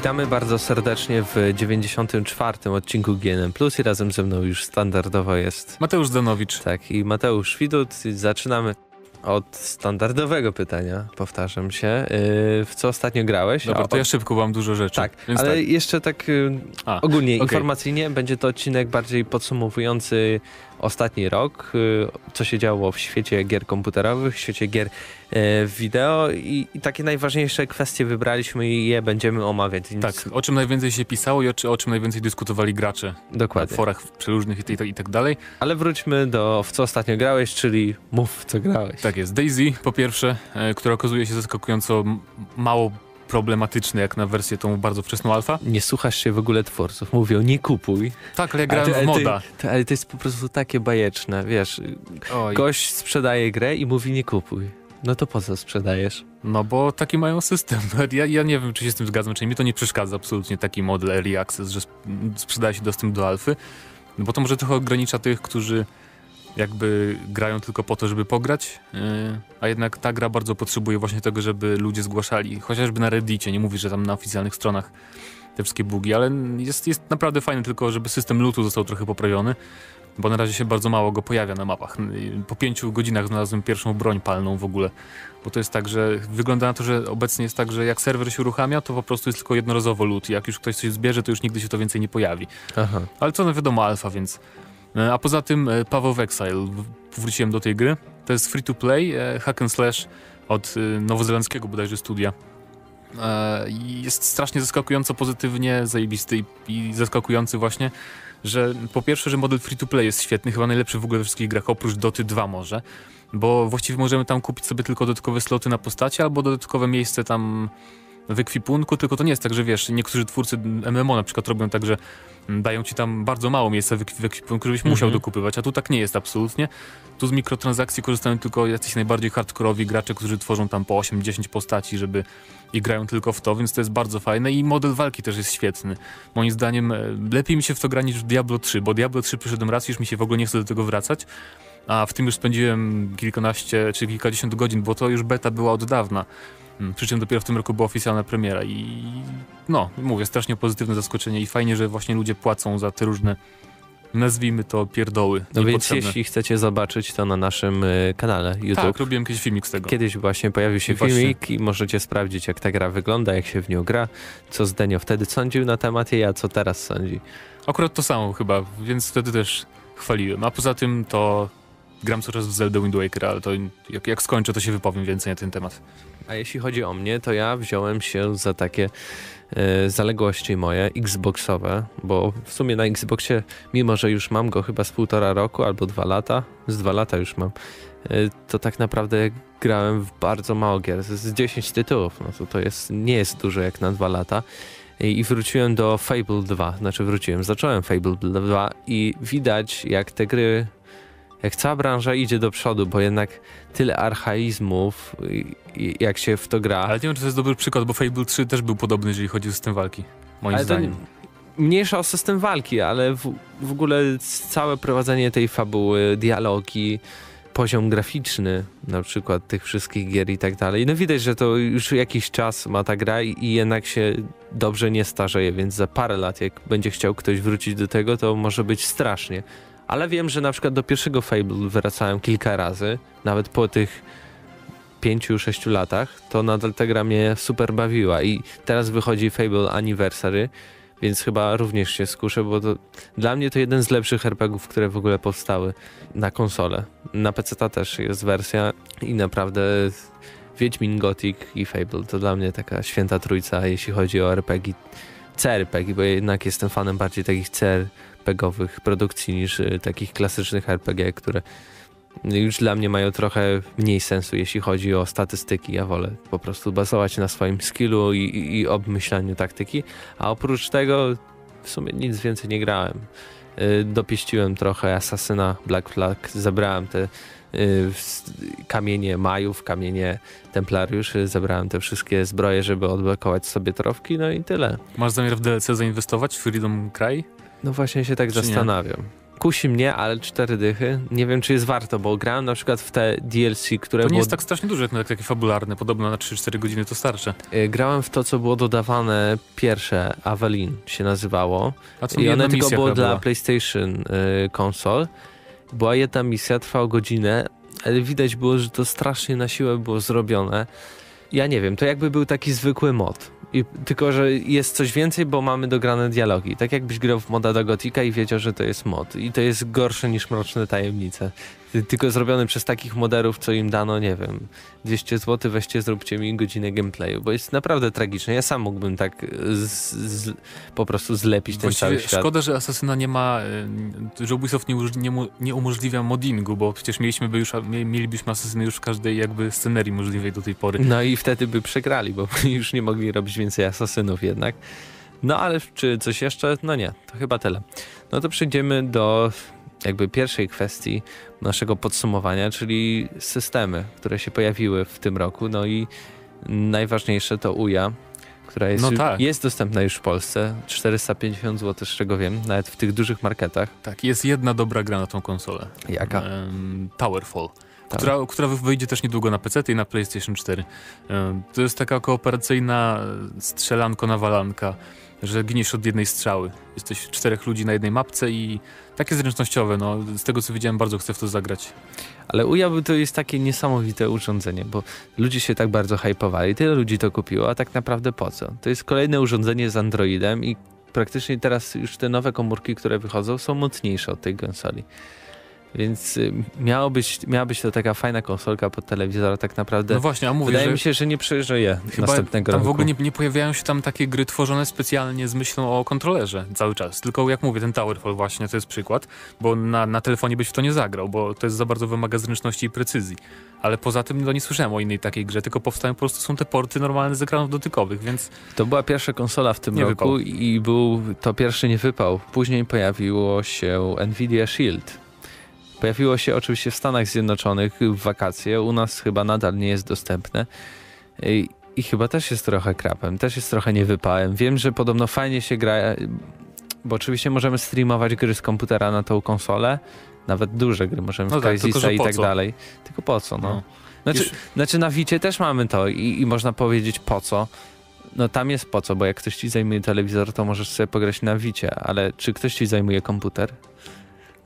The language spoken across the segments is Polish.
Witamy bardzo serdecznie w 94. odcinku GNM Plus i razem ze mną już standardowo jest Mateusz Danowicz. tak i Mateusz Widut. Zaczynamy od standardowego pytania, powtarzam się. Yy, w co ostatnio grałeś? Dobra, to ja szybko mam dużo rzeczy. Tak, ale tak. jeszcze tak yy, A, ogólnie okej. informacyjnie będzie to odcinek bardziej podsumowujący ostatni rok, yy, co się działo w świecie gier komputerowych, w świecie gier yy, wideo i, i takie najważniejsze kwestie wybraliśmy i je będziemy omawiać. Więc Tak, o czym najwięcej się pisało i o, o czym najwięcej dyskutowali gracze Dokładnie. forach przeróżnych i, tak- i tak dalej. Ale wróćmy do w co ostatnio grałeś, czyli mów w co grałeś. Tak jest. Daisy po pierwsze, e, która okazuje się zaskakująco mało problematyczny jak na wersję tą bardzo wczesną alfa. Nie słuchasz się w ogóle twórców, mówią nie kupuj. Tak, ale grałem ty- w ty- moda. To, ale to jest po prostu takie bajeczne, wiesz. Oj. Gość sprzedaje grę i mówi nie kupuj. No to po co sprzedajesz? No bo taki mają system. Ja, ja nie wiem, czy się z tym zgadzam, czy nie. Mi to nie przeszkadza absolutnie taki model Early Access, że sp- sprzedaje się dostęp do alfy. No bo to może trochę ogranicza tych, którzy jakby grają tylko po to, żeby pograć, yy, a jednak ta gra bardzo potrzebuje właśnie tego, żeby ludzie zgłaszali, chociażby na Reddicie, nie mówię, że tam na oficjalnych stronach te wszystkie bugi, ale jest, jest naprawdę fajne tylko, żeby system lootu został trochę poprawiony, bo na razie się bardzo mało go pojawia na mapach. Po pięciu godzinach znalazłem pierwszą broń palną w ogóle, bo to jest tak, że wygląda na to, że obecnie jest tak, że jak serwer się uruchamia, to po prostu jest tylko jednorazowo loot jak już ktoś coś zbierze, to już nigdy się to więcej nie pojawi. Aha. Ale co no wiadomo, alfa, więc. E, A poza tym e, Path of Exile, w- wróciłem do tej gry. To jest free to play, e, hack and slash od nowozelandzkiego bodajże studia. Jest strasznie zaskakująco pozytywnie, zajebisty i zaskakujący właśnie, że po pierwsze, że model free to play jest świetny, chyba najlepszy w ogóle we wszystkich grach, oprócz Doty 2 może, bo właściwie możemy tam kupić sobie tylko dodatkowe sloty na postacie albo dodatkowe miejsce tam w ekwipunku, tylko to nie jest tak, że wiesz, niektórzy twórcy MMO na przykład robią tak, że dają ci tam bardzo mało miejsca w, w ekwipunku, żebyś musiał Mhm. dokupywać, a tu tak nie jest absolutnie. Tu z mikrotransakcji korzystają tylko jacyś najbardziej hardkorowi gracze, którzy tworzą tam po 8-10 postaci, żeby i grają tylko w to, więc to jest bardzo fajne i model walki też jest świetny. Moim zdaniem e, lepiej mi się w to gra niż w Diablo 3, bo Diablo 3 przyszedłem raz i już mi się w ogóle nie chce do tego wracać, a w tym już spędziłem kilkanaście czy kilkadziesiąt godzin, bo to już beta była od dawna. Mm, Przy czym dopiero w tym roku była oficjalna premiera i no, mówię, strasznie pozytywne zaskoczenie i fajnie, że właśnie ludzie płacą za te różne, nazwijmy to pierdoły. No więc jeśli chcecie zobaczyć to na naszym y, kanale YouTube. Tak, robiłem kiedyś filmik z tego. Kiedyś właśnie pojawił się I właśnie- filmik i możecie sprawdzić jak ta gra wygląda, jak się w nią gra, co Zdenio wtedy sądził na temat jej, a co teraz sądzi. Akurat to samo chyba, więc wtedy też chwaliłem. A poza tym to gram coraz w Zelda Wind Waker, ale to jak, jak skończę, to się wypowiem więcej na ten temat. A jeśli chodzi o mnie, to ja wziąłem się za takie e, zaległości moje, xboxowe, bo w sumie na Xboxie, mimo że już mam go chyba z półtora roku albo dwa lata, z dwa lata już mam, e, to tak naprawdę grałem w bardzo mało gier, z- z 10 tytułów, no to to jest, nie jest dużo jak na dwa lata. I wróciłem do Fable 2, znaczy wróciłem, zacząłem Fable 2 i widać jak te gry, jak cała branża idzie do przodu, bo jednak tyle archaizmów, jak się w to gra. Ale nie wiem, czy to jest dobry przykład, bo Fable 3 też był podobny, jeżeli chodzi o system walki. Moim Ale zdaniem. mniejsza o system walki, ale w, w ogóle całe prowadzenie tej fabuły, dialogi, poziom graficzny na przykład tych wszystkich gier i tak dalej. No widać, że to już jakiś czas ma ta gra i, i jednak się dobrze nie starzeje, więc za parę lat jak będzie chciał ktoś wrócić do tego, to może być strasznie. Ale wiem, że na przykład do pierwszego Fable wracałem kilka razy, nawet po tych pięciu, sześciu latach, to nadal ta gra mnie super bawiła i teraz wychodzi Fable Anniversary, więc chyba również się skuszę, bo to dla mnie to jeden z lepszych RPGów, które w ogóle powstały na konsolę. Na PC też jest wersja i naprawdę Wiedźmin, Gothic i Fable to dla mnie taka święta trójca, jeśli chodzi o RPG, CRPG, bo jednak jestem fanem bardziej takich CRPGowych produkcji niż y, takich klasycznych RPG, które już dla mnie mają trochę mniej sensu, jeśli chodzi o statystyki. Ja wolę po prostu bazować na swoim skillu i, i, obmyślaniu taktyki, a oprócz tego w sumie nic więcej nie grałem. Y, Dopieściłem trochę Asasyna Black Flag, zebrałem te kamienie Majów, kamienie Templariuszy, zebrałem te wszystkie zbroje, żeby odblokować sobie trofki, no i tyle. Masz zamiar w DLC zainwestować w Freedom Cry? No właśnie się tak Czy nie? zastanawiam. kusi mnie, ale cztery dychy. Nie wiem, czy jest warto, bo grałem na przykład w te DLC, które To nie było... jest tak strasznie duże, jak takie fabularne. Podobno na 3-4 godziny to starcze. Y, Grałem w to, co było dodawane pierwsze, Avelin się nazywało. A co I one tylko było dla. PlayStation y, konsol. Była jedna misja, trwała godzinę, ale widać było, że to strasznie na siłę było zrobione. Ja nie wiem, to jakby był taki zwykły mod. I, tylko, że jest coś więcej, bo mamy dograne dialogi. Tak jakbyś grał w moda do Gotika i wiedział, że to jest mod. I to jest gorsze niż Mroczne Tajemnice. Ty- Tylko zrobiony przez takich moderów, co im dano, nie wiem, 200 zł, weźcie, zróbcie mi godzinę gameplayu, bo jest naprawdę tragiczne. Ja sam mógłbym tak z, z, po prostu zlepić ten Właściwie cały świat. szkoda, że Asasyna nie ma, y, że Ubisoft nie, nie, nie umożliwia moddingu, bo przecież mieliśmy by już, mie- mielibyśmy Asasyny już w każdej jakby scenerii możliwej do tej pory. No i wtedy by przegrali, bo już nie mogli robić więcej asasynów jednak. No ale czy coś jeszcze? No nie, to chyba tyle. No to przejdziemy do jakby pierwszej kwestii naszego podsumowania, czyli systemy, które się pojawiły w tym roku. No i najważniejsze to UJA, która jest, No tak. jest dostępna już w Polsce. 450 zł, z czego wiem, nawet w tych dużych marketach. Tak, jest jedna dobra gra na tą konsolę. Jaka? Em, Towerfall. Tak. Która, która wyjdzie też niedługo na PC i na PlayStation 4. Em, To jest taka kooperacyjna strzelanko-nawalanka, że giniesz od jednej strzały. Jesteś czterech ludzi na jednej mapce i takie zręcznościowe, no z tego co widziałem bardzo chcę w to zagrać. Ale UJA to jest takie niesamowite urządzenie, bo ludzie się tak bardzo hypowali, tyle ludzi to kupiło, a tak naprawdę po co? To jest kolejne urządzenie z Androidem i praktycznie teraz już te nowe komórki, które wychodzą, są mocniejsze od tej konsoli. Więc y, miało być, miała być to taka fajna konsolka pod telewizor, tak naprawdę No właśnie, a mówię, wydaje mi się, że nie przeżyje chyba następnego tam roku. w ogóle nie, nie pojawiają się tam takie gry tworzone specjalnie z myślą o kontrolerze cały czas. Tylko jak mówię, ten Towerfall właśnie to jest przykład, bo na, na telefonie byś w to nie zagrał, bo to jest za bardzo wymaga zręczności i precyzji. Ale poza tym no, nie słyszałem o innej takiej grze, tylko powstają po prostu są te porty normalne z ekranów dotykowych, więc To była pierwsza konsola w tym roku i był to pierwszy nie wypał. Później pojawiło się Nvidia Shield. Pojawiło się oczywiście w Stanach Zjednoczonych w wakacje, u nas chyba nadal nie jest dostępne. I, chyba też jest trochę krapem, też jest trochę niewypałem. Wiem, że podobno fajnie się gra, bo oczywiście możemy streamować gry z komputera na tą konsolę, nawet duże gry, możemy No tak, tylko i tak co? dalej. Tylko po co, no. no. Znaczy, Już- znaczy na Wicie też mamy to i, i można powiedzieć po co. No tam jest po co, bo jak ktoś ci zajmuje telewizor, to możesz sobie pograć na Wicie, ale czy ktoś ci zajmuje komputer?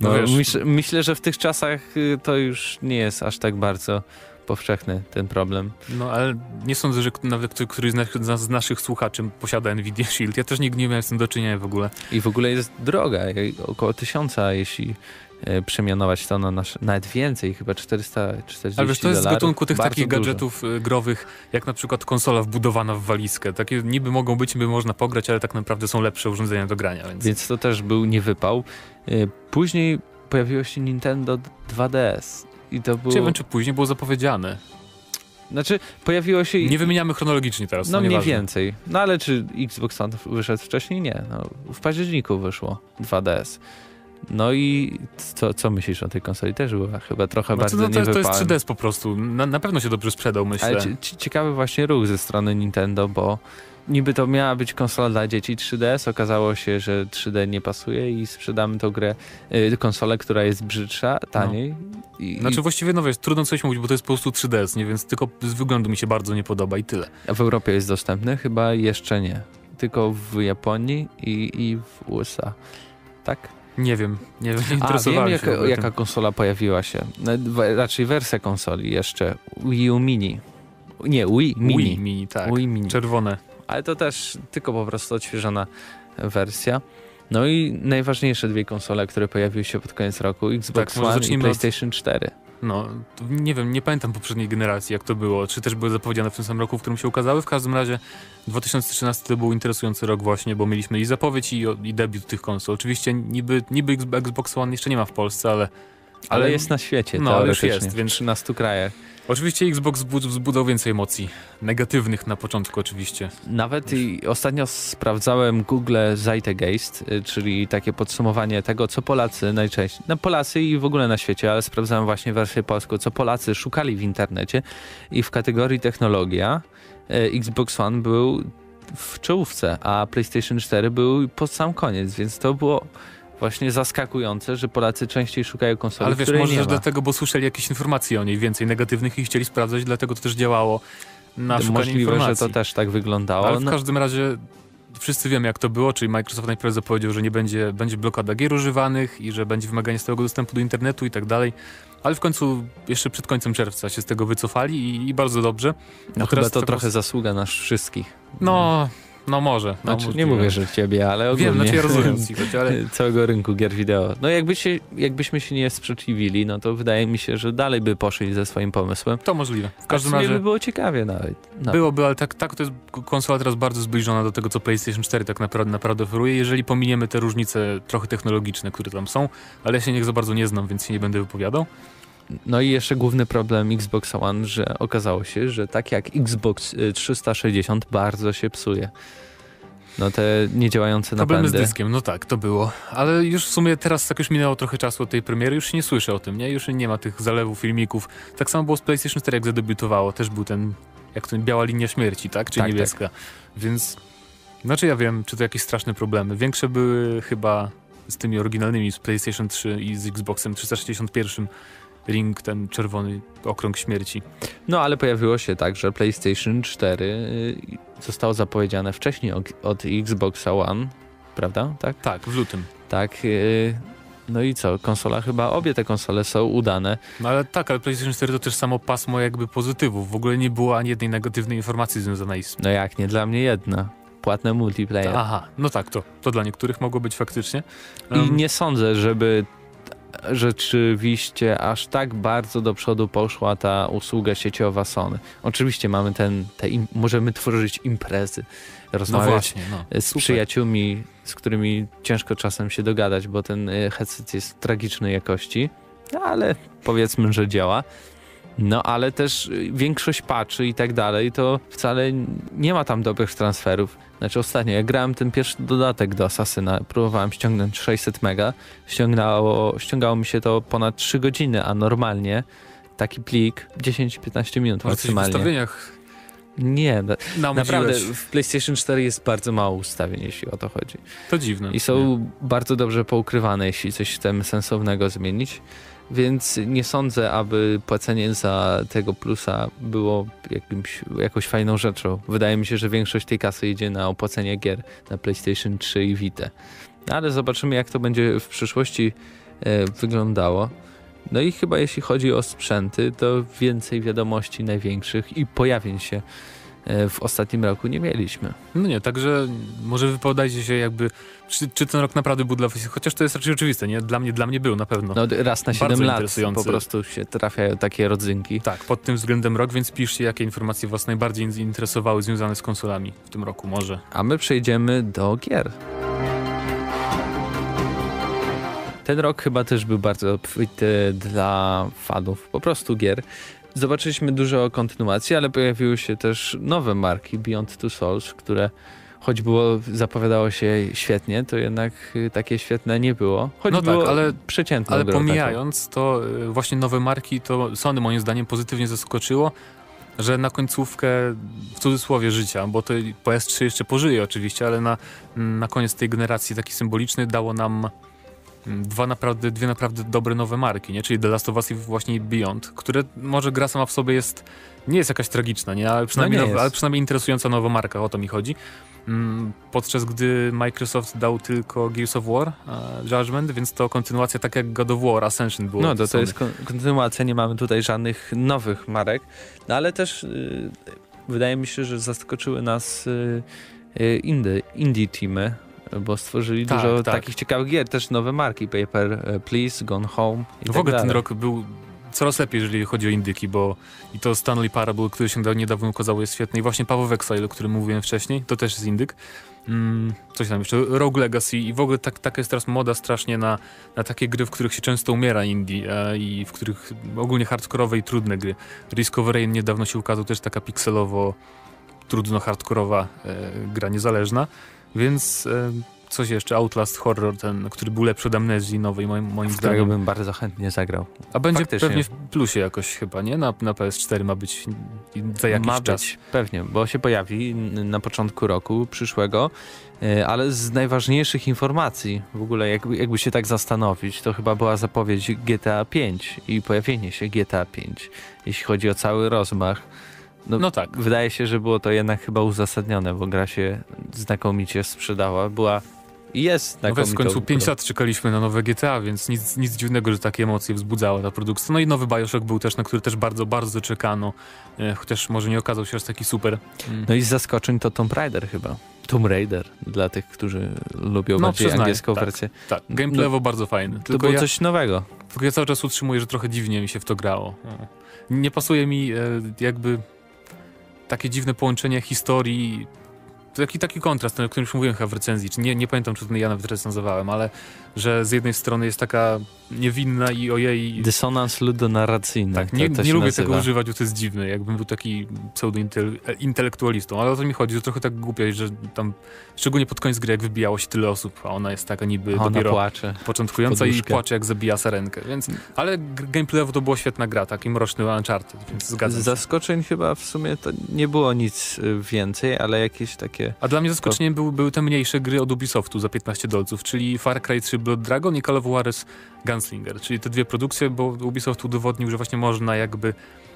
No No, myśl, myślę, że w tych czasach y, to już nie jest aż tak bardzo powszechny ten problem. No ale nie sądzę, że nawet któryś z, nas, z naszych słuchaczy posiada Nvidia Shield. Ja też nigdy nie miałem z tym do czynienia w ogóle. I w ogóle jest droga, jej około tysiąca, jeśli e, przemianować to na nasze, nawet więcej, chyba 440 Ale wiesz, to jest z dolarów. gatunku tych Bardzo takich dużo. gadżetów y, growych, jak na przykład konsola wbudowana w walizkę. Takie niby mogą być, niby można pograć, ale tak naprawdę są lepsze urządzenia do grania, więc... Więc to też był niewypał. E, Później pojawiło się Nintendo 2DS. I to było... Czy wiem, czy później było zapowiedziane. Znaczy, pojawiło się... Nie wymieniamy chronologicznie teraz, No no mniej więcej. No ale czy Xbox One wyszedł wcześniej? Nie. No, w październiku wyszło 2DS. No i co, co myślisz o tej konsoli? Też była chyba trochę Znaczy, bardzo no, to, jest, to jest niewypałem. 3DS po prostu. Na, na pewno się dobrze sprzedał, myślę. Ale ci, ci, ciekawy właśnie ruch ze strony Nintendo, bo niby to miała być konsola dla dzieci 3DS, okazało się, że 3D nie pasuje i sprzedamy tą grę, y, konsolę, która jest brzydsza, taniej. I, Znaczy właściwie, no wiesz, trudno coś mówić, bo to jest po prostu 3DS, nie? Więc tylko z wyglądu mi się bardzo nie podoba i tyle. A w Europie jest dostępny? Chyba jeszcze nie. Tylko w Japonii i, i w USA. Tak? Nie wiem, nie wiem, nie A wiem, w jaka, konsola pojawiła się. No, Raczej wersja konsoli jeszcze. Wii U Mini. Nie, Wii Mini. Wii Mini, tak. Wii Mini. Czerwone. Ale to też tylko po prostu odświeżona wersja. No i najważniejsze dwie konsole, które pojawiły się pod koniec roku, Xbox Tak, One i zacznijmy od- PlayStation 4. No, nie wiem, nie pamiętam poprzedniej generacji, jak to było. Czy też były zapowiedziane w tym samym roku, w którym się ukazały. W każdym razie 2013 to był interesujący rok właśnie, bo mieliśmy i zapowiedź, i, i debiut tych konsol. Oczywiście niby, niby Xbox One jeszcze nie ma w Polsce, ale... Ale, jest na świecie, No, ale już jest, więc- w 13 krajach. Oczywiście Xbox wzbud- wzbudzał więcej emocji. Negatywnych na początku oczywiście. Nawet i ostatnio sprawdzałem Google Zeitgeist, y, czyli takie podsumowanie tego, co Polacy najczęściej, no Polacy i w ogóle na świecie, ale sprawdzałem właśnie wersję polską, co Polacy szukali w internecie i w kategorii technologia y, Xbox One był w czołówce, a PlayStation 4 był pod sam koniec, więc to było właśnie zaskakujące, że Polacy częściej szukają konsoli, Ale wiesz, może też dlatego, bo słyszeli jakieś informacje o niej więcej negatywnych i chcieli sprawdzać, dlatego to też działało na szukanie Możliwe, informacji. że to też tak wyglądało. Ale w No, każdym razie wszyscy wiemy jak to było, czyli Microsoft najpierw zapowiedział, że nie będzie, będzie blokada gier używanych i że będzie wymaganie stałego dostępu do internetu i tak dalej. Ale w końcu, jeszcze przed końcem czerwca się z tego wycofali i, i bardzo dobrze. no chyba to trochę pos- zasługa nas wszystkich. No, no może. No, Znaczy, nie mówię, że ciebie, ale ogólnie. Wiem, znaczy ja rozumiem, chodzi, ale całego rynku gier wideo. No jakby się, jakbyśmy się nie sprzeciwili, no to wydaje mi się, że dalej by poszli ze swoim pomysłem. to możliwe. W każdym razie by było ciekawie nawet. No. byłoby, ale tak, tak to jest konsola teraz bardzo zbliżona do tego, co PlayStation 4 tak naprawdę, naprawdę oferuje, jeżeli pominiemy te różnice trochę technologiczne, które tam są, ale ja się niech za bardzo nie znam, więc się nie będę wypowiadał. No i jeszcze główny problem Xbox One, że okazało się, że tak jak Xbox y, 360 bardzo się psuje. No te niedziałające Problemy z napędy. dyskiem, no tak, to było. Ale już w sumie teraz, tak już minęło trochę czasu od tej premiery, już się nie słyszę o tym, nie? Już nie ma tych zalewów filmików. Tak samo było z PlayStation 4, jak zadebiutowało. Też był ten, jak to biała linia śmierci, tak? Czy Tak, niebieska. Więc, znaczy ja wiem, czy to jakieś straszne problemy. Większe były chyba z tymi oryginalnymi, z PlayStation 3 i z Xboxem 361. Ring, ten czerwony okrąg śmierci. No ale pojawiło się także PlayStation 4 y, zostało zapowiedziane wcześniej od, od Xboxa One, prawda? Tak? Tak, w lutym. Tak. y, No i co? Konsola chyba, obie te konsole są udane. No ale tak, ale PlayStation 4 to też samo pasmo jakby pozytywów. W ogóle nie było ani jednej negatywnej informacji związanej z No jak nie, dla mnie jedna. Płatne multiplayer. Aha, no tak, to, to dla niektórych mogło być faktycznie. I Um, nie sądzę, żeby rzeczywiście aż tak bardzo do przodu poszła ta usługa sieciowa Sony. Oczywiście mamy ten, te im, możemy tworzyć imprezy, no rozmawiać właśnie, no. z Super. przyjaciółmi, z którymi ciężko czasem się dogadać, bo ten y, headset jest tragicznej jakości, no, ale powiedzmy, że działa. No ale też y, większość patchy i tak dalej, to wcale nie ma tam dobrych transferów. Znaczy ostatnio, jak grałem ten pierwszy dodatek do Assassina, próbowałem ściągnąć 600 mega, ściągało, ściągało mi się to ponad 3 godziny, a normalnie taki plik 10-15 minut coś w maksymalnie. ustawieniach Nie, na- naprawdę w PlayStation 4 jest bardzo mało ustawień, jeśli o to chodzi. To dziwne. I są bardzo dobrze poukrywane, jeśli coś tym sensownego zmienić. Więc nie sądzę, aby płacenie za tego plusa było jakimś, jakąś fajną rzeczą. Wydaje mi się, że większość tej kasy idzie na opłacenie gier na PlayStation 3 i Vita. No, Ale zobaczymy, jak to będzie w przyszłości e, wyglądało. No i chyba jeśli chodzi o sprzęty, to więcej wiadomości największych i pojawień się w ostatnim roku nie mieliśmy. No nie, także może wypowiadajcie się jakby, czy, czy ten rok naprawdę był dla was, chociaż to jest raczej oczywiste, nie? Dla mnie, dla mnie był na pewno. No raz na Bardzo 7 lat po prostu się trafiają takie rodzynki. Tak, pod tym względem rok, więc piszcie, jakie informacje was najbardziej interesowały związane z konsolami w tym roku może. A my przejdziemy do gier. Ten rok chyba też był bardzo obfity dla fanów po prostu gier. Zobaczyliśmy dużo kontynuacji, ale pojawiły się też nowe marki Beyond Two Souls, które choć było, zapowiadało się świetnie, to jednak y, takie świetne nie było. Choć No tak, było ale- przeciętną Ale grą taką. pomijając to y, właśnie nowe marki, to Sony moim zdaniem pozytywnie zaskoczyło, że na końcówkę, w cudzysłowie życia, bo to PS3 jeszcze pożyje oczywiście, ale na, na koniec tej generacji taki symboliczny dało nam dwa naprawdę, dwie naprawdę dobre nowe marki, nie? czyli The Last of Us i właśnie Beyond, które może gra sama w sobie jest, nie jest jakaś tragiczna, nie? Ale, przynajmniej No nie nowa, ale przynajmniej interesująca nowa marka, o to mi chodzi. Mm, Podczas gdy Microsoft dał tylko Gears of War e, Judgment, więc to kontynuacja tak jak God of War Ascension było. No to, to jest kon- kontynuacja, nie mamy tutaj żadnych nowych marek, no ale też y, wydaje mi się, że zaskoczyły nas y, y, indie, indie teamy, bo stworzyli Tak, dużo tak. takich ciekawych gier, też nowe marki, Paper y, Please, Gone Home i w tak ogóle ten dalej. rok był coraz lepiej, jeżeli chodzi o indyki, bo i to Stanley Parable, który się da- niedawno ukazało, jest świetny. I właśnie Paweł Exile, o którym mówiłem wcześniej, to też jest indyk. Mm, coś tam jeszcze, Rogue Legacy i w ogóle tak, taka jest teraz moda strasznie na, na takie gry, w których się często umiera indie e, i w których ogólnie hardkorowe i trudne gry. Risk of Rain niedawno się ukazał, też taka pikselowo trudno hardkorowa e, gra niezależna, więc e, coś jeszcze, Outlast Horror, ten, który był lepszy od Amnezji nowej, moim, moim w zdaniem. bym bardzo chętnie zagrał. A będzie faktycznie. pewnie w plusie jakoś chyba, nie? Na, na PS4 ma być za jakiś Ma czas. być, pewnie, bo się pojawi na początku roku przyszłego, e, ale z najważniejszych informacji, w ogóle jakby, jakby się tak zastanowić, to chyba była zapowiedź GTA 5 i pojawienie się GTA 5, jeśli chodzi o cały rozmach. No, No tak. Wydaje się, że było to jednak chyba uzasadnione, bo gra się znakomicie sprzedała, była i jest No znakomitą w końcu 5 grą. lat czekaliśmy na nowe GTA, więc nic, nic dziwnego, że takie emocje wzbudzała ta produkcja. No i nowy Bioshock był też, na który też bardzo, bardzo czekano, e, chociaż może nie okazał się aż taki super. Mm. No i z zaskoczeń to Tomb Raider chyba. Tomb Raider, dla tych, którzy lubią No, bardziej przyznaję, angielską tak. wersję. Tak, gameplayowo bardzo fajny. To Tylko było ja, coś nowego. tylko ja cały czas utrzymuję, że trochę dziwnie mi się w to grało. O. Nie pasuje mi e, jakby takie dziwne połączenie historii, taki, taki kontrast, o którym już mówiłem chyba w recenzji, czy nie, nie pamiętam, czy to ja nawet recenzowałem, ale że z jednej strony jest taka niewinna i ojej... Dysonans ludonarracyjny. Tak, to, nie, to nie się lubię nazywa. tego używać, bo to jest dziwne, jakbym był taki pseudo-intelektualistą, ale o to mi chodzi, że trochę tak głupio, że tam, szczególnie pod koniec gry, jak wybijało się tyle osób, a ona jest taka niby Ona dopiero płacze. początkująca i płacze jak zabija sarenkę, więc, ale gameplayowo to była świetna gra, taki mroczny Uncharted, więc zgadzam się. zaskoczeń chyba w sumie to nie było nic y, więcej, ale jakieś takie... A dla mnie zaskoczeniem były, były te mniejsze gry od Ubisoftu za 15 dolców, czyli Far Cry 3 Blood Dragon i Call of Juarez Gunslinger, czyli te dwie produkcje, bo Ubisoft udowodnił, że właśnie można jakby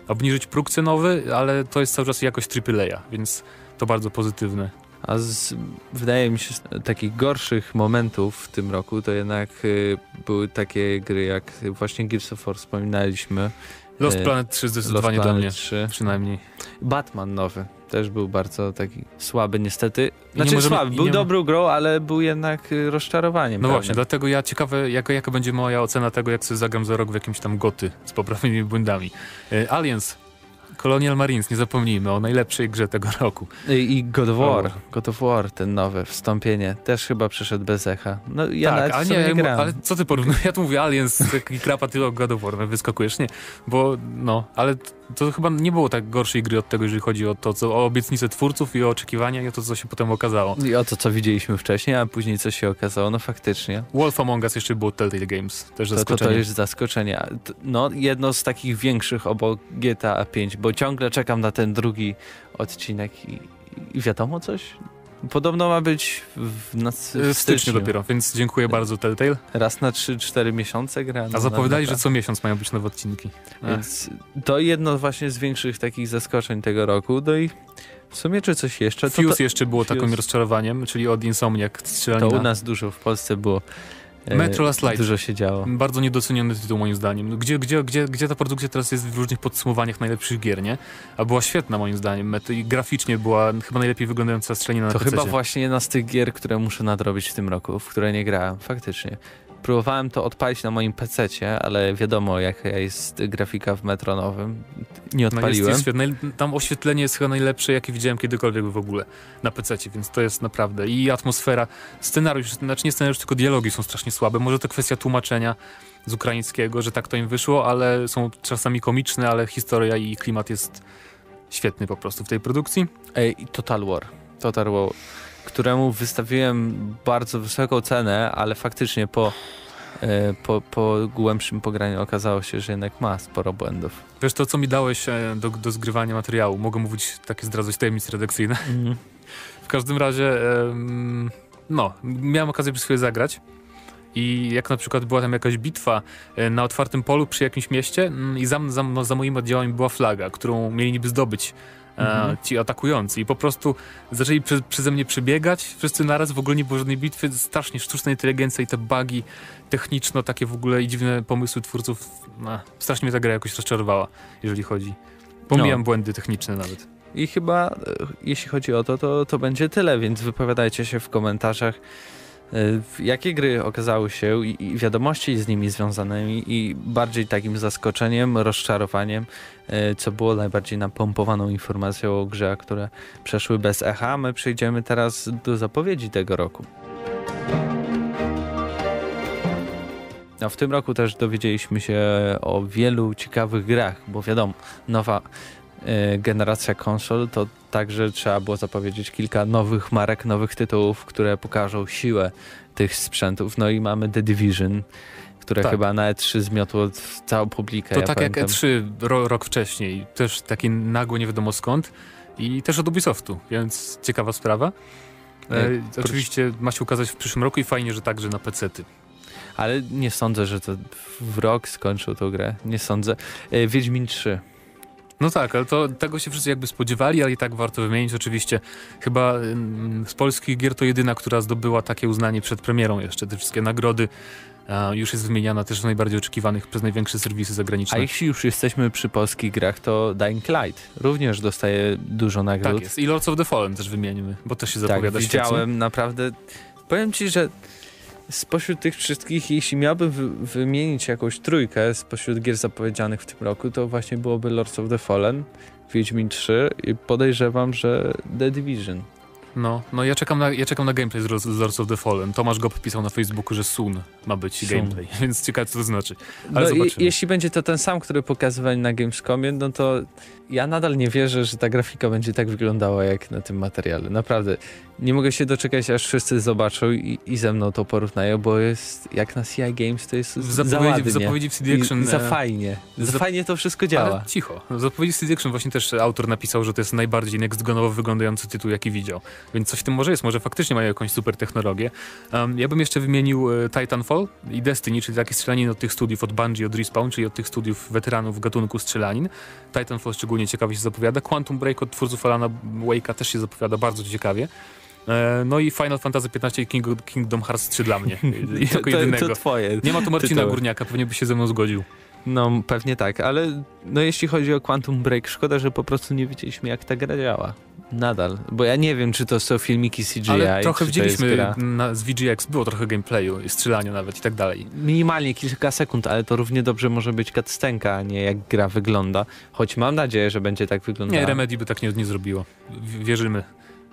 obniżyć próg cenowy, ale to jest cały czas jakość AAA, więc to bardzo pozytywne. A z, wydaje mi się, z takich gorszych momentów w tym roku to jednak y, były takie gry jak właśnie Gears of War wspominaliśmy. Lost E, Planet 3 Lost zdecydowanie dla Planet mnie, 3. przynajmniej. Batman nowy też był bardzo taki słaby niestety. nie Znaczy możemy- słaby, był nie dobrą grą, ale był jednak y, rozczarowaniem. No pewnym. właśnie, dlatego ja ciekawe, jaka, jaka będzie moja ocena tego, jak sobie zagram za rok w jakimś tam goty z poprawnymi błędami. E, Aliens, Colonial Marines, nie zapomnijmy o najlepszej grze tego roku. I, I God of War. God of War, ten nowe wstąpienie, też chyba przeszedł bez echa. No ja tak, a nie, nie ale co ty porównujesz? Ja tu mówię Aliens, taki krapa, ty o God of War, no wyskakujesz, nie? Bo, no, ale to chyba nie było tak gorszej gry od tego, jeżeli chodzi o to, co, o obietnice twórców i o oczekiwania i o to, co się potem okazało. I o to, co widzieliśmy wcześniej, a później co się okazało, no faktycznie. Wolf Among Us jeszcze było Telltale Games, też To, to, zaskoczenie. to jest zaskoczenie. No, jedno z takich większych obok GTA 5, bo ciągle czekam na ten drugi odcinek i, i wiadomo coś? Podobno ma być w, na, w E, W styczniu dopiero, więc dziękuję bardzo Telltale. Raz na 3-4 miesiące gra. A zapowiadali, że co miesiąc mają być nowe odcinki. Ech. Więc to jedno właśnie z większych takich zaskoczeń tego roku. No i w sumie czy coś jeszcze? To, Fuse to, jeszcze było Fuse. takim rozczarowaniem, czyli od Insomniac to u nas dużo w Polsce było. E, Metro Last Light. Dużo się działo. Bardzo niedoceniony tytuł moim zdaniem. No, Gdzie, gdzie, gdzie, gdzie ta produkcja teraz jest w różnych podsumowaniach najlepszych gier, nie? A była świetna moim zdaniem. I graficznie była chyba najlepiej wyglądająca strzelanina na To PC. chyba właśnie jedna z tych gier, które muszę nadrobić w tym roku, w które nie grałem, faktycznie. Próbowałem to odpalić na moim PC-cie, ale wiadomo jaka jest grafika w Metro nowym. Nie No jest, odpaliłem. jest. Tam oświetlenie jest chyba najlepsze, jakie widziałem kiedykolwiek w ogóle na PC, więc to jest naprawdę. I atmosfera, scenariusz, znaczy nie scenariusz, tylko dialogi są strasznie słabe. Może to kwestia tłumaczenia z ukraińskiego, że tak to im wyszło, ale są czasami komiczne, ale historia i klimat jest świetny po prostu w tej produkcji. Ej, Total War. Total War, któremu wystawiłem bardzo wysoką cenę, ale faktycznie po, e, po, po głębszym pograniu okazało się, że jednak ma sporo błędów. Wiesz, to co mi dałeś e, do, do zgrywania materiału, mogę mówić takie zdradzać tajemnice redakcyjne. W każdym razie, no, miałem okazję chwilę zagrać. I jak na przykład była tam jakaś bitwa e, na otwartym polu przy jakimś mieście mm, i za, za, no, za moim oddziałem była flaga, którą mieli niby zdobyć Mhm. ci atakujący. I po prostu zaczęli prze, przeze mnie przebiegać, wszyscy naraz, w ogóle nie było żadnej bitwy, strasznie sztuczna inteligencja i te bugi techniczno, takie w ogóle i dziwne pomysły twórców, no, strasznie mnie ta gra jakoś rozczarowała, jeżeli chodzi. Pomijam No. błędy techniczne nawet. I chyba, e, jeśli chodzi o to, to, to będzie tyle, więc wypowiadajcie się w komentarzach, e, jakie gry okazały się i, wiadomości z nimi związanymi i bardziej takim zaskoczeniem, rozczarowaniem, e, co było najbardziej napompowaną informacją o grze, które przeszły bez echa. My przejdziemy teraz do zapowiedzi tego roku. A w tym roku też dowiedzieliśmy się o wielu ciekawych grach, bo wiadomo, nowa generacja konsol, to także trzeba było zapowiedzieć kilka nowych marek, nowych tytułów, które pokażą siłę tych sprzętów. No i mamy The Division, które Tak. chyba na E3 zmiotło całą publikę. To ja tak pamiętam. jak E3 ro, rok wcześniej, też taki nagło nie wiadomo skąd i też od Ubisoftu, więc ciekawa sprawa. E, Ej, oczywiście ma się ukazać w przyszłym roku i fajnie, że także na PC-ty. Ale nie sądzę, że to w rok skończył tą grę. Nie sądzę. E, Wiedźmin 3. No tak, ale to tego się wszyscy jakby spodziewali, ale i tak warto wymienić. Oczywiście chyba z polskich gier to jedyna, która zdobyła takie uznanie przed premierą jeszcze. Te wszystkie nagrody a, już jest wymieniana też w najbardziej oczekiwanych przez największe serwisy A zagraniczne. jeśli już jesteśmy przy polskich grach, to Dying Light również dostaje dużo nagród. Tak jest. I Lords of the Fallen też wymienimy, bo też się Tak, zapowiada świetnie. widziałem naprawdę. Powiem ci, że spośród tych wszystkich, jeśli miałbym wy, wymienić jakąś trójkę spośród gier zapowiedzianych w tym roku, to właśnie byłoby Lords of the Fallen, Wiedźmin 3 i podejrzewam, że The Division. No, no ja czekam na, ja czekam na gameplay z Lords- of the Fallen. Tomasz Gop pisał na Facebooku, że soon ma być Soon. gameplay, więc ciekawe co to znaczy. Ale No i, zobaczymy. jeśli będzie to ten sam, który pokazywali na Gamescomie, no to ja nadal nie wierzę, że ta grafika będzie tak wyglądała jak na tym materiale. Naprawdę. Nie mogę się doczekać, aż wszyscy zobaczą i, i ze mną to porównają, bo jest jak na CI Games to jest W za zapowiedzi, ładnie. w zapowiedzi w CD Action... I, za e, fajnie. Za za- fajnie to wszystko działa. Ale cicho. W zapowiedzi CD Action właśnie też autor napisał, że to jest najbardziej next-genowo wyglądający tytuł, jaki widział. Więc coś w tym może jest. Może faktycznie mają jakąś super technologię. Um, ja bym jeszcze wymienił e, Titanfall i Destiny, czyli takie strzelaniny od tych studiów, od Bungie, od Respawn, czyli od tych studiów weteranów gatunku strzelanin. Titanfall szczególnie ciekawie się zapowiada. Quantum Break od twórców Alana Wake'a też się zapowiada bardzo ciekawie. E, No i Final Fantasy XV i King, Kingdom Hearts 3 dla mnie. to, jako to, jedynego. to twoje. Nie ma tu Marcina tytuły. Górniaka, pewnie by się ze mną zgodził. No pewnie tak, ale no jeśli chodzi o Quantum Break, szkoda, że po prostu nie wiedzieliśmy jak ta gra działa. Nadal, bo ja nie wiem, czy to są filmiki CGI, Ale trochę widzieliśmy na, z VGX, było trochę gameplayu, i strzelania nawet i tak dalej. Minimalnie kilka sekund, ale to równie dobrze może być cutscenka, a nie jak gra wygląda. Choć mam nadzieję, że będzie tak wyglądała. Nie, Remedy by tak nie, nie zrobiło. W- Wierzymy.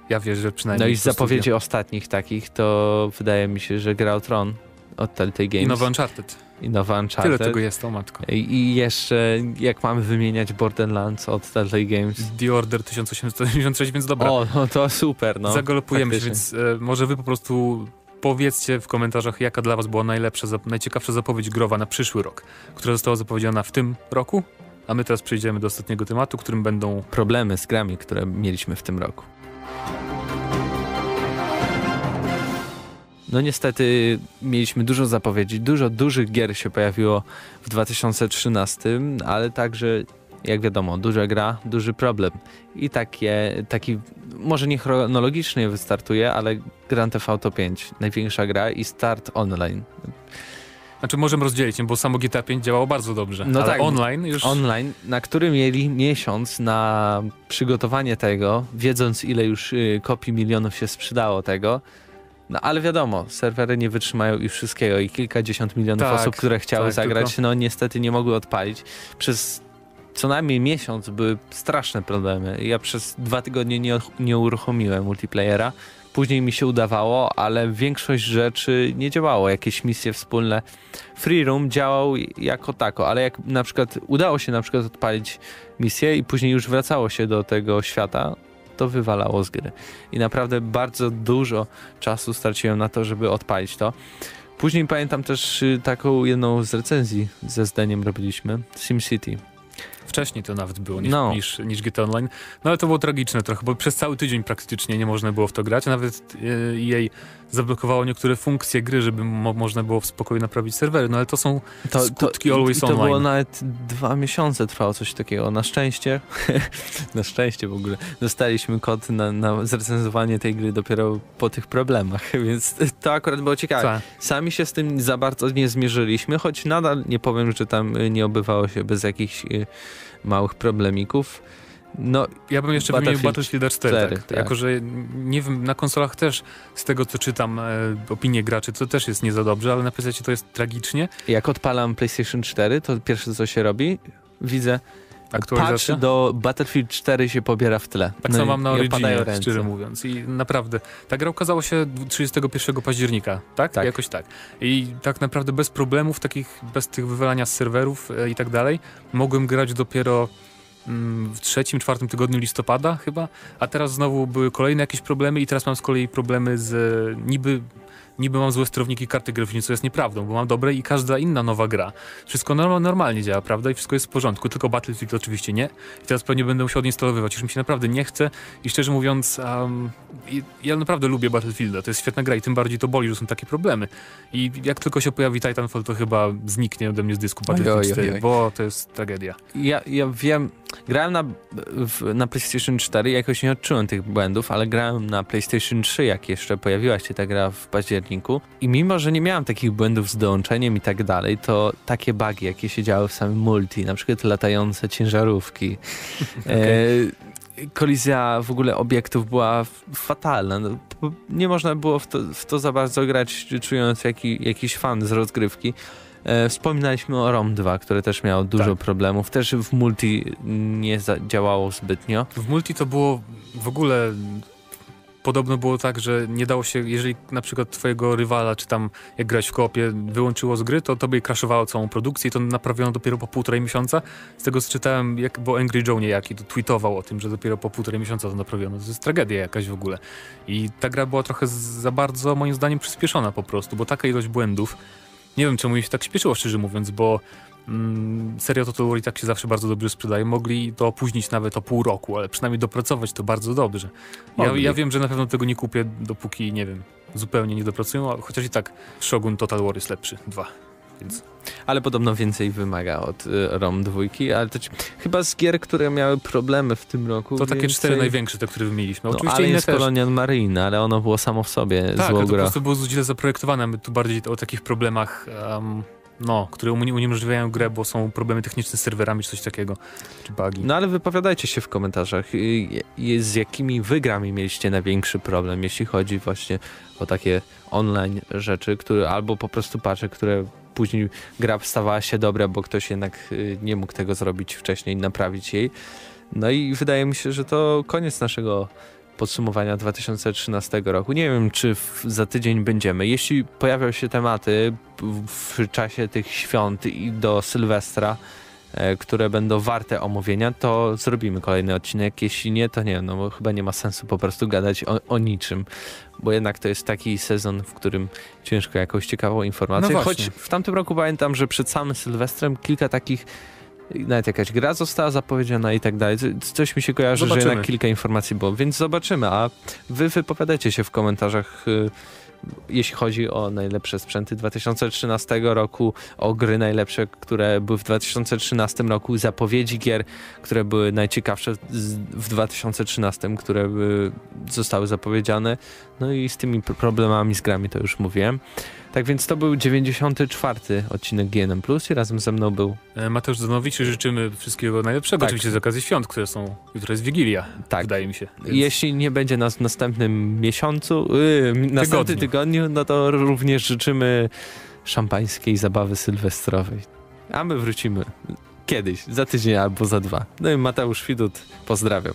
Ja wierzę No przynajmniej. i w z zapowiedzi ostatnich takich, to wydaje mi się, że gra o Tron od Telltale. Games I nowy Uncharted. I nowa Tyle Uncharted. tego jest, o matko. I, jeszcze, jak mamy wymieniać Borderlands od Telltale Games. The Order 1886, więc dobra. O, no to super, no. Zagalopujemy faktycznie. więc e, może wy po prostu powiedzcie w komentarzach, jaka dla was była najlepsza, najciekawsza zapowiedź growa na przyszły rok, która została zapowiedziana w tym roku, a my teraz przejdziemy do ostatniego tematu, którym będą Problemy z grami, które mieliśmy w tym roku. No niestety mieliśmy dużo zapowiedzi, dużo dużych gier się pojawiło w 2013, ale także, jak wiadomo, duża gra, duży problem. I takie, taki, może nie chronologicznie wystartuje, ale Grand Theft Auto 5, największa gra i start online. Znaczy możemy rozdzielić, bo samo GTA 5 działało bardzo dobrze, No ale tak, online już... Online, na który mieli miesiąc na przygotowanie tego, wiedząc ile już y, kopii milionów się sprzedało tego. No ale wiadomo, serwery nie wytrzymają i wszystkiego i kilkadziesiąt milionów Tak, osób, które chciały tak, zagrać, tylko- no niestety nie mogły odpalić. Przez co najmniej miesiąc były straszne problemy. Ja przez dwa tygodnie nie, nie uruchomiłem multiplayera. Później mi się udawało, ale większość rzeczy nie działało. Jakieś misje wspólne. Free Room działał jako tako, ale jak na przykład udało się na przykład odpalić misję i później już wracało się do tego świata, to wywalało z gry. I naprawdę bardzo dużo czasu straciłem na to, żeby odpalić to. Później pamiętam też y, taką jedną z recenzji ze zdaniem robiliśmy, SimCity. Wcześniej to nawet było niż, No. niż, niż GTA Online. No ale to było tragiczne trochę, bo przez cały tydzień praktycznie nie można było w to grać. a Nawet e, jej zablokowało niektóre funkcje gry, żeby mo można było w spokoju naprawić serwery. No ale to są To, Skutki i- Always i to Online. było nawet dwa miesiące trwało coś takiego. Na szczęście, na szczęście w ogóle, dostaliśmy kod na, na zrecenzowanie tej gry dopiero po tych problemach, więc to akurat było ciekawe. ca- Sami się z tym za bardzo nie zmierzyliśmy, choć nadal nie powiem, że tam y, nie obywało się bez jakichś y, małych problemików. No, Ja bym jeszcze wymienił Battlefield Battlefield 4, 4, tak. tak. Jako, że nie wiem, na konsolach też z tego co czytam e, opinie graczy, to też jest nie za dobrze, ale na PC to jest tragicznie. jak odpalam PlayStation 4, to pierwsze co się robi, widzę, patch do Battlefield 4 się pobiera w tle. Tak No samo mam na Originie, szczerze mówiąc. I naprawdę, ta gra ukazała się 31 października, tak? Tak. Jakoś tak. I tak naprawdę bez problemów, takich, bez tych wywalania z serwerów e, i tak dalej, mogłem grać dopiero w trzecim, czwartym tygodniu listopada chyba, a teraz znowu były kolejne jakieś problemy i teraz mam z kolei problemy z niby niby mam złe sterowniki karty graficznej, co jest nieprawdą, bo mam dobre i każda inna nowa gra. Wszystko normalnie działa, prawda? I wszystko jest w porządku, tylko Battlefield oczywiście nie. I teraz pewnie będę musiał odinstalowywać, już mi się naprawdę nie chce i szczerze mówiąc, um, ja naprawdę lubię Battlefielda, to jest świetna gra i tym bardziej to boli, że są takie problemy. I jak tylko się pojawi Titanfall, to chyba zniknie ode mnie z dysku Battlefield 4, bo to jest tragedia. Ja, ja wiem, grałem na, w, na PlayStation 4 jakoś nie odczułem tych błędów, ale grałem na PlayStation 3, jak jeszcze pojawiła się ta gra w październiku i mimo, że nie miałem takich błędów z dołączeniem i tak dalej, to takie bugi, jakie się działy w samym multi, na przykład latające ciężarówki, okay. e, kolizja w ogóle obiektów była fatalna. No, nie można było w to, w to za bardzo grać, czując jaki, jakiś fan z rozgrywki. E, wspominaliśmy o ROM 2, które też miało dużo tak. problemów. Też w multi nie działało zbytnio. W multi to było w ogóle podobno było tak, że nie dało się, jeżeli na przykład twojego rywala, czy tam jak grać w koopie, wyłączyło z gry, to tobie crashowało całą produkcję i to naprawiono dopiero po półtorej miesiąca. Z tego czytałem, jak, bo Angry Joe niejaki to tweetował o tym, że dopiero po półtorej miesiąca to naprawiono. To jest tragedia jakaś w ogóle. I ta gra była trochę za bardzo, moim zdaniem, przyspieszona po prostu, bo taka ilość błędów, nie wiem, czemu mi się tak śpieszyło, szczerze mówiąc, bo mm, seria Total War i tak się zawsze bardzo dobrze sprzedaje. Mogli to opóźnić nawet o pół roku, ale przynajmniej dopracować to bardzo dobrze. Ja, ja, wiem, że na pewno tego nie kupię, dopóki, nie wiem, zupełnie nie dopracują, chociaż i tak Shogun Total War jest lepszy. Dwa. Więc... Ale podobno więcej wymaga od y, ROM 2, ale to chyba z gier, które miały problemy w tym roku. To takie cztery największe, te, które wymieniliśmy. No, Oczywiście ale inne jest też. Colonial Marine, ale ono było samo w sobie tak, zło to po prostu było źle zaprojektowane. My tu bardziej o takich problemach um, no, które uniemożliwiają grę, bo są problemy techniczne z serwerami czy coś takiego, czy bugi. No ale wypowiadajcie się w komentarzach, z jakimi wygrami mieliście największy problem, jeśli chodzi właśnie o takie online rzeczy, które albo po prostu patrzę, które później gra stawała się dobra, bo ktoś jednak y, nie mógł tego zrobić wcześniej, naprawić jej. No i wydaje mi się, że to koniec naszego podsumowania 2013 roku. Nie wiem, czy w, za tydzień będziemy. Jeśli pojawią się tematy w czasie tych świąt i do Sylwestra, e, które będą warte omówienia, to zrobimy kolejny odcinek. Jeśli nie, to nie, no bo chyba nie ma sensu po prostu gadać o, o niczym, bo jednak to jest taki sezon, w którym ciężko jakąś ciekawą informację. No Choć w tamtym roku pamiętam, że przed samym Sylwestrem kilka takich nawet jakaś gra została zapowiedziana i tak dalej. Coś mi się kojarzy, zobaczymy. że jednak kilka informacji było, więc zobaczymy, a wy wypowiadajcie się w komentarzach y, jeśli chodzi o najlepsze sprzęty 2013 roku, o gry najlepsze, które były w 2013 roku, zapowiedzi gier, które były najciekawsze w 2013, które zostały zapowiedziane. No i z tymi problemami z grami to już mówiłem. Tak więc to był 94. odcinek GNM Plus i razem ze mną był e, Mateusz Zanowicz życzymy wszystkiego najlepszego, tak. oczywiście z okazji świąt, które są, jutro jest Wigilia, tak. wydaje mi się. Więc... Jeśli nie będzie nas w następnym miesiącu, yy, następnym tygodniu, no to również życzymy szampańskiej zabawy sylwestrowej. A my wrócimy kiedyś, za tydzień albo za dwa. No i Mateusz Widut, pozdrawiam.